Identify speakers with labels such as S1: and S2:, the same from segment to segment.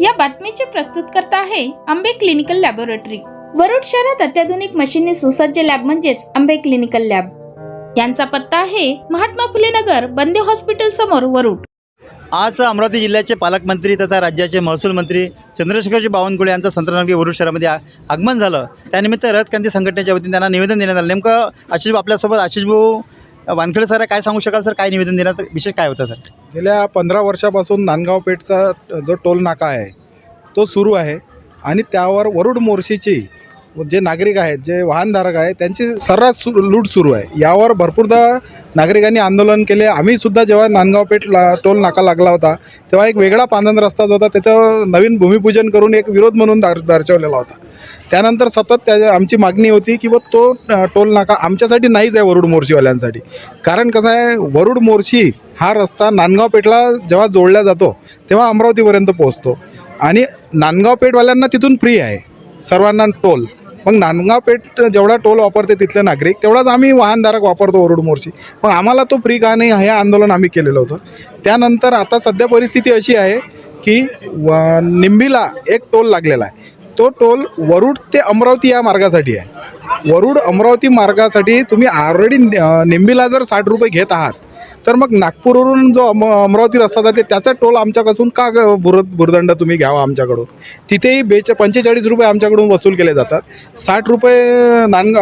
S1: या बातमीचे प्रस्तुत करता आहे आंबे क्लिनिकल लॅबोरेटरी. वरुड शहरात अत्याधुनिक मशीनने सुसज्ज लॅब म्हणजेच आंबे क्लिनिकल लॅब. यांचा पत्ता आहे महात्मा फुले नगर बंदे हॉस्पिटल समोर वरुड.
S2: आज अमरावती जिल्ह्याचे पालकमंत्री तथा राज्याचे महसूल मंत्री चंद्रशेखरजी बावनकुळे यांचं संत्रनागी वरुड शहरामध्ये आगमन झालं. त्यानिमित्त रथ क्रांती संघटनेच्या वतीने त्यांना निवेदन देण्यात आलं. नेमकं आशिष आपल्यासोबत आशिष भाऊ वानखेडे सर काय सांगू शकाल सर? काय निवेदन देण्यात विशेष काय होतं सर?
S3: गेल्या पंधरा वर्षापासून नांदगाव पेठचा जो टोल नाका आहे तो सुरू आहे. आणि त्यावर वरुड मोर्शीची जे नागरिक आहेत जे वाहनधारक आहेत त्यांची सर्रास सु लूट सुरू आहे. यावर भरपूरदा नागरिकांनी आंदोलन केले. आम्हीसुद्धा जेव्हा नांदगाव पेठ ला टोल नाका लागला होता तेव्हा एक वेगळा पांधन रस्ता जो होता. त्याचं नवीन भूमिपूजन करून एक विरोध म्हणून दार दर्शवलेला होता. त्यानंतर सतत त्या आमची मागणी होती की व तो टोल नाका आमच्यासाठी नाहीच आहे वरुड मोर्शीवाल्यांसाठी कारण कसं आहे वरुड मोर्शी हा रस्ता नांदगाव पेठला जेव्हा जोडला जातो तेव्हा अमरावतीपर्यंत पोहोचतो. आणि नांदगाव पेठवाल्यांना तिथून फ्री आहे सर्वांना टोल. मग नांदगाव पेठ जेवढा टोल वापरते तिथले नागरिक तेवढाच आम्ही वाहनधारक वापरतो वरुड मोर्शी मग आम्हाला तो फ्री का नाही हे आंदोलन आम्ही केलेलं होतं. त्यानंतर आता सध्या परिस्थिती अशी आहे की व निंबीला एक टोल लागलेला आहे. तो टोल वरुड ते अमरावती या मार्गासाठी आहे. वरुड अमरावती मार्गासाठी तुम्ही ऑलरेडी निंबीला जर साठ रुपये घेत आहात तर मग नागपूरवरून जो अम अमरावती रस्ता जाते त्याचा टोल आमच्यापासून का ग- बुर बुरदंड तुम्ही घ्यावा आमच्याकडून? तिथेही बेचे पंचेचाळीस रुपये आमच्याकडून वसूल केले जातात. साठ रुपये नान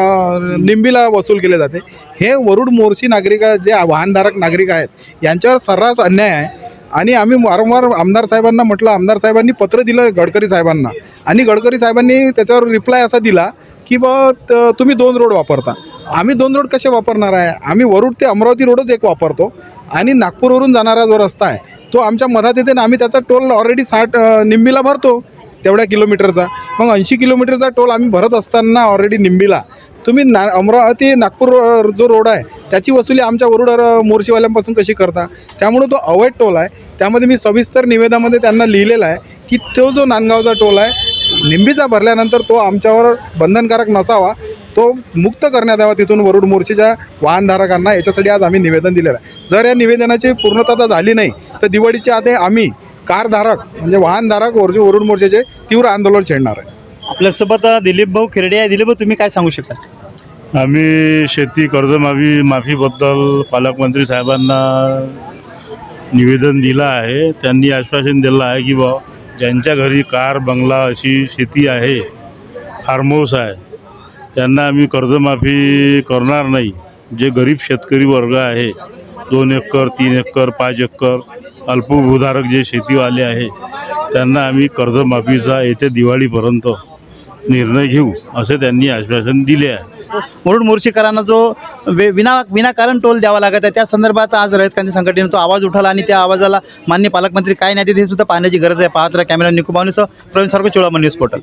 S3: निंबीला वसूल केले जाते. हे वरुड मोर्शी नागरिक जे वाहनधारक नागरिक आहेत यांच्यावर सर्रास अन्याय आहे. आणि आम्ही वारंवार आमदार साहेबांना म्हटलं आमदार साहेबांनी पत्र दिलं गडकरी साहेबांना. आणि गडकरी साहेबांनी त्याच्यावर रिप्लाय असा दिला की बा त- तुम्ही दोन रोड वापरता. आम्ही दोन रोड कसे वापरणार आहे? आम्ही वरुड ते अमरावती रोडच एक वापरतो आणि नागपूरवरून जाणारा जो रस्ता आहे तो आमच्या मधात येते ना आम्ही त्याचा टोल ऑलरेडी साठ निंबीला भरतो तेवढ्या किलोमीटरचा. मग ऐंशी किलोमीटरचा टोल आम्ही भरत असताना ऑलरेडी निंबीला. तुम्ही ना अमरावती नागपूर जो रोड आहे त्याची वसुली आमच्या वरुड मोर्शीवाल्यांपासून कशी करता त्यामुळे तो अवैध टोल आहे. त्यामध्ये मी सविस्तर निवेदनामध्ये त्यांना लिहिलेला आहे की तो जो नांदगावचा टोल आहे निंबीचा भरल्यानंतर तो आमच्यावर बंधनकारक नसावा तो मुक्त करण्यात यावा तिथून वरुड मोर्शीच्या वाहनधारकांना. याच्यासाठी आज आम्ही निवेदन दिलेलं आहे. जर या निवेदनाची पूर्णता झाली नाही तर दिवाळीच्या आधी आम्ही कारधारक म्हणजे वाहनधारक वरचे वरुड मोर्चाचे तीव्र आंदोलन छेडणार आहे.
S2: आपल्यासोबत दिलीप भाऊ खिरडे आहे. दिलीप भाऊ तुम्ही काय सांगू शकाल?
S4: आम्ही शेती कर्जमाफी माफीबद्दल पालकमंत्री साहेबांना निवेदन दिलं आहे. त्यांनी आश्वासन दिलं आहे की बा ज्यांच्या घरी कार बंगला अशी शेती आहे फार्म हाऊस आहे त्यांना आम्ही कर्जमाफी करणार नाही. जे गरीब शेतकरी वर्ग आहे दोन एकर तीन एकर पाच एकर अल्पभूधारक जे शेतीवाले आहे त्यांना आम्ही कर्जमाफीचा येत्या दिवाळीपर्यंत निर्णय घेऊ असे त्यांनी आश्वासन दिले आहे.
S2: म्हणून मोर्शीकरांना जो वे विना विनाकारण टोल द्यावा लागत आहे त्या संदर्भात आज रयत क्रांती संघटनेनं तो आवाज उठाला आणि त्या आवाजाला मान्य पालकमंत्री काय नाही देत हे सुद्धा पाहण्याची गरज आहे. पाहत राहा कॅमेरा निकुमावनीसह प्रवीण सारखं चोळामन न्यूज पोर्टल.